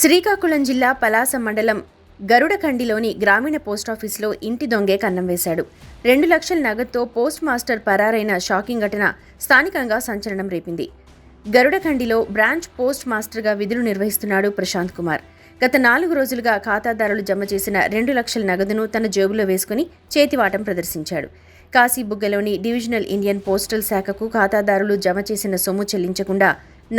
శ్రీకాకుళం జిల్లా పలాస మండలం గరుడకండిలోని గ్రామీణ పోస్టాఫీసులో ఇంటి దొంగే కన్నం వేశాడు. రెండు లక్షల నగదుతో పోస్ట్ మాస్టర్ పరారైన షాకింగ్ ఘటన స్థానికంగా సంచలనం రేపింది. గరుడకండిలో బ్రాంచ్ పోస్ట్ మాస్టర్గా విధులు నిర్వహిస్తున్నాడు ప్రశాంత్ కుమార్. గత నాలుగు రోజులుగా ఖాతాదారులు జమ చేసిన రెండు లక్షల నగదును తన జేబులో వేసుకుని చేతివాటం ప్రదర్శించాడు. కాశీబుగ్గలోని డివిజనల్ ఇండియన్ పోస్టల్ శాఖకు ఖాతాదారులు జమ చేసిన సొమ్ము చెల్లించకుండా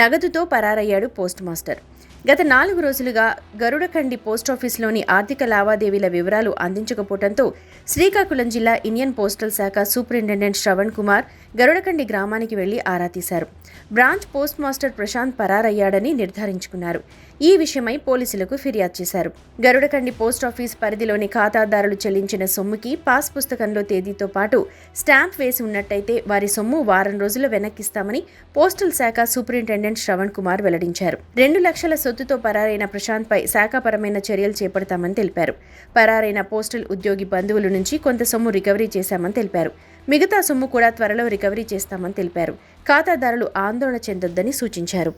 నగదుతో పరారయ్యాడు పోస్ట్ మాస్టర్. గత నాలుగు రోజులుగా గరుడకండి పోస్టాఫీసులోని ఆర్థిక లావాదేవీల వివరాలు అందించకపోవడంతో శ్రీకాకుళం జిల్లా ఇండియన్ పోస్టల్ శాఖ సూపరింటెండెంట్ శ్రవణ్ కుమార్ గరుడకండి గ్రామానికి వెళ్ళి ఆరా తీశారు. బ్రాంచ్ పోస్ట్ మాస్టర్ ప్రశాంత్ పరారయ్యాడని నిర్ధారించుకున్నారు. ఈ విషయమై పోలీసులకు ఫిర్యాదు చేశారు. గరుడకండి పోస్టాఫీస్ పరిధిలోని ఖాతాదారులు చెల్లించిన సొమ్ముకి పాస్ పుస్తకంలో తేదీతో పాటు స్టాంప్ వేసి ఉన్నట్టయితే వారి సొమ్ము వారం రోజుల్లో వెనక్కిస్తామని పోస్టల్ శాఖ సూపరింటెండెంట్ శ్రవణ్ కుమార్ వెల్లడించారు. రెండు లక్షల సొత్తుతో పరారైన ప్రశాంత్ పై శాఖాపరమైన చర్యలు చేపడతామని తెలిపారు. పరారైన పోస్టల్ ఉద్యోగి బంధువుల నుంచి కొంత సొమ్ము రికవరీ చేశామని తెలిపారు. మిగతా సొమ్ము కూడా త్వరలో రికవరీ చేస్తామని తెలిపారు. ఖాతాదారులు ఆందోళన చెందొద్దని సూచించారు.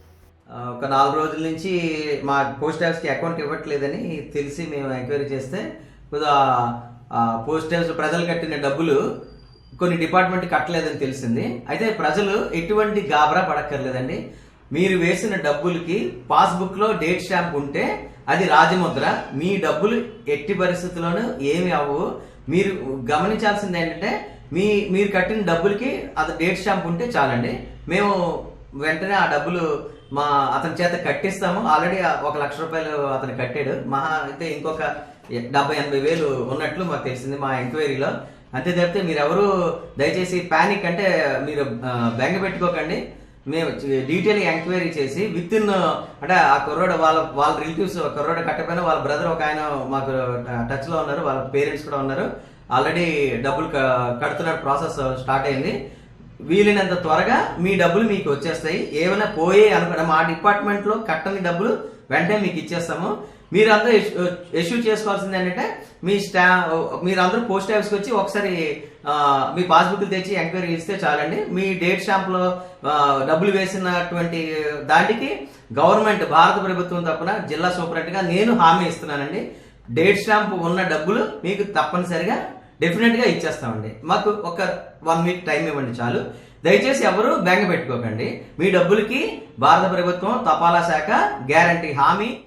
ఒక నాలుగు రోజుల నుంచి మా పోస్ట్ ఆఫీస్కి అకౌంట్ ఇవ్వట్లేదని తెలిసి మేము ఎంక్వైరీ చేస్తే కొద్దిగా పోస్ట్ ఆఫీస్ ప్రజలు కట్టిన డబ్బులు కొన్ని డిపార్ట్మెంట్ కట్టలేదని తెలిసింది. అయితే ప్రజలు ఎటువంటి గాబరా పడక్కర్లేదండి. మీరు వేసిన డబ్బులకి పాస్బుక్లో డేట్ స్టాంప్ ఉంటే అది రాజముద్ర. మీ డబ్బులు ఎట్టి పరిస్థితుల్లోనూ ఏమి అవ్వవు. మీరు గమనించాల్సింది ఏంటంటే మీ మీరు కట్టిన డబ్బులకి అది డేట్ స్టాంప్ ఉంటే చాలండి. మేము వెంటనే ఆ డబ్బులు మా అతని చేత కట్టిస్తాము. ఆల్రెడీ ఒక లక్ష రూపాయలు అతను కట్టాడు. మహా అయితే ఇంకొక డెబ్బై ఎనభై వేలు ఉన్నట్లు మాకు తెలిసింది మా ఎంక్వైరీలో. అంతే తప్పితే మీరెవరు దయచేసి ప్యానిక్ అంటే మీరు బెంగ పెట్టుకోకండి. మేము డీటెయిల్ ఎంక్వైరీ చేసి విత్ ఇన్ అంటే ఆ కుర్రోడు వాళ్ళ వాళ్ళ రిలేటివ్స్ కుర్రోడు కట్టకపోయినా వాళ్ళ బ్రదర్ ఒక ఆయన మాకు టచ్లో ఉన్నారు. వాళ్ళ పేరెంట్స్ కూడా ఉన్నారు. ఆల్రెడీ డబ్బులు కడుతున్న ప్రాసెస్ స్టార్ట్ అయింది. వీలైనంత త్వరగా మీ డబ్బులు మీకు వచ్చేస్తాయి. ఏమైనా పోయే అనుకున్న మా డిపార్ట్మెంట్లో కట్టని డబ్బులు వెంటనే మీకు ఇచ్చేస్తాము. మీరందరూ ఇష్యూ చేసుకోవాల్సింది ఏంటంటే మీ స్టా మీరందరూ పోస్ట్ ఆఫీస్కి వచ్చి ఒకసారి మీ పాస్బుక్లు తెచ్చి ఎంక్వైరీ ఇస్తే చాలండి. మీ డేట్ స్టాంప్లో డబ్బులు వేసినటువంటి దానికి గవర్నమెంట్ భారత ప్రభుత్వం తప్పున జిల్లా సూపరింటెండెంట్గా నేను హామీ ఇస్తున్నానండి. డేట్ స్టాంప్ ఉన్న డబ్బులు మీకు తప్పనిసరిగా డెఫినెట్గా ఇచ్చేస్తామండి. మాకు ఒక వన్ వీక్ టైం ఇవ్వండి చాలు. దయచేసి ఎవరు బెంగ పెట్టుకోకండి. మీ డబ్బులకి భారత ప్రభుత్వం తపాలా శాఖ గ్యారంటీ హామీ